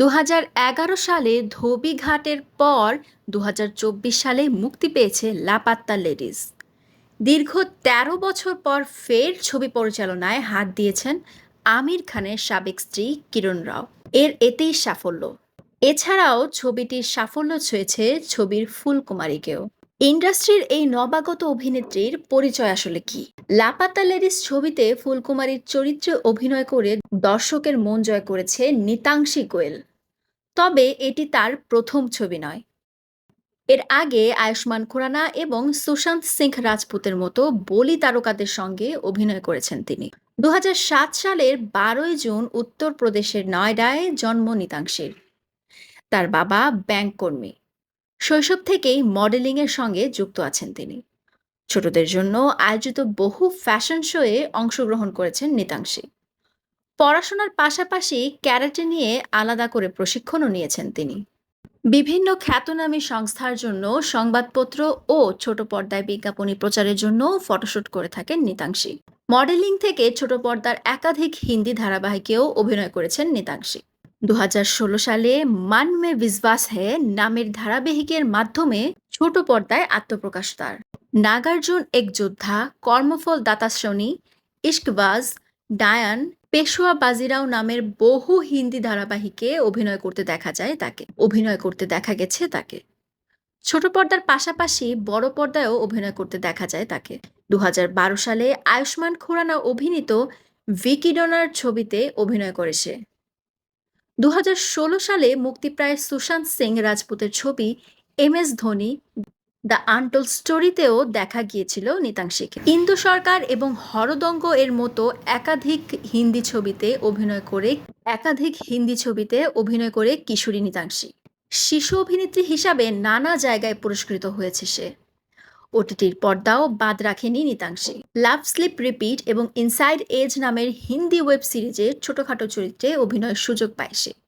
দু হাজার এগারো সালে ধোবি ঘাটের পর দু হাজার চব্বিশ সালে মুক্তি পেয়েছে লাপাত্তা লেডিস। দীর্ঘ ১৩ বছর পর ফের ছবি পরিচালনায় হাত দিয়েছেন আমির খানের সাবেক স্ত্রী কিরণ রাও। এর এতেই সাফল্য। এছাড়াও ছবিটির সাফল্য ছুঁয়েছে ছবির ফুলকুমারীকেও। ইন্ডাস্ট্রির এই নবাগত অভিনেত্রীর পরিচয় আসলে কি? লাপাতা লেডিস ছবিতে ফুলকুমারীর চরিত্রে অভিনয় করে দর্শকের মন জয় করেছে নিতাংশী গোয়েল। তবে এটি তার প্রথম ছবি নয়। এর আগে আয়ুষ্মান খুরানা এবং সুশান্ত সিং রাজপুতের মতো বলি তারকাদের সঙ্গে অভিনয় করেছেন তিনি। দু হাজার সাত সালের বারোই জুন উত্তরপ্রদেশের নয়ডায় জন্ম নিতাংশীর। তার বাবা ব্যাংক কর্মী। শৈশব থেকেই মডেলিংয়ের সঙ্গে যুক্ত আছেন তিনি। ছোটদের জন্য আয়োজিত বহু ফ্যাশন শোয়ে অংশগ্রহণ করেছেন নিতাংশী পড়াশোনার পাশাপাশি ক্যারাটে নিয়ে আলাদা করে প্রশিক্ষণও নিয়েছেন তিনি। বিভিন্ন খ্যাতনামী সংস্থার জন্য সংবাদপত্র ও ছোট পর্দায় বিজ্ঞাপনী প্রচারের জন্য ফটোশুট করে থাকেন নিতাংশী মডেলিং থেকে ছোট পর্দার একাধিক হিন্দি ধারাবাহিকেও অভিনয় করেছেন নিতাংশী দু হাজার ষোলো সালে মান মে বিশ্বাস হে নামের ধারাবাহিকের মাধ্যমে ছোট পর্দায় আত্মপ্রকাশ তার। নাগার্জুন এক যোদ্ধা, কর্মফল দাতাশ্রণী ইশকবাজ, ডায়ান পেশোয়া বাজিরাও নামের বহু হিন্দি ধারাবাহিকে অভিনয় করতে দেখা যায় তাকে, অভিনয় করতে দেখা গেছে তাকে। ছোট পর্দার পাশাপাশি বড় পর্দায়ও অভিনয় করতে দেখা যায় তাকে। দু হাজার বারো সালে আয়ুষ্মান খুরানা অভিনীত ভিকিডোনার ছবিতে অভিনয় করেছে দু হাজার ষোলো সালে মুক্তিপ্রায় সুশান্ত সিং রাজপুতের ছবি M S Dhoni, the untold স্টোরিতেও দেখা গিয়েছিল নিতাংশীকে ইন্দু সরকার এবং হরদঙ্গ এর মতো একাধিক হিন্দি ছবিতে অভিনয় করে, একাধিক হিন্দি ছবিতে অভিনয় করে কিশোরী নিতাংশী শিশু অভিনেত্রী হিসাবে নানা জায়গায় পুরস্কৃত হয়েছে সে। ওটিটির পর্দাও বাদ রাখেনি নিতাংশে লাভ স্লিপ রিপিট এবং ইনসাইড এজ নামের হিন্দি ওয়েব সিরিজে ছোটখাটো চরিত্রে অভিনয়ের সুযোগ পায় সে।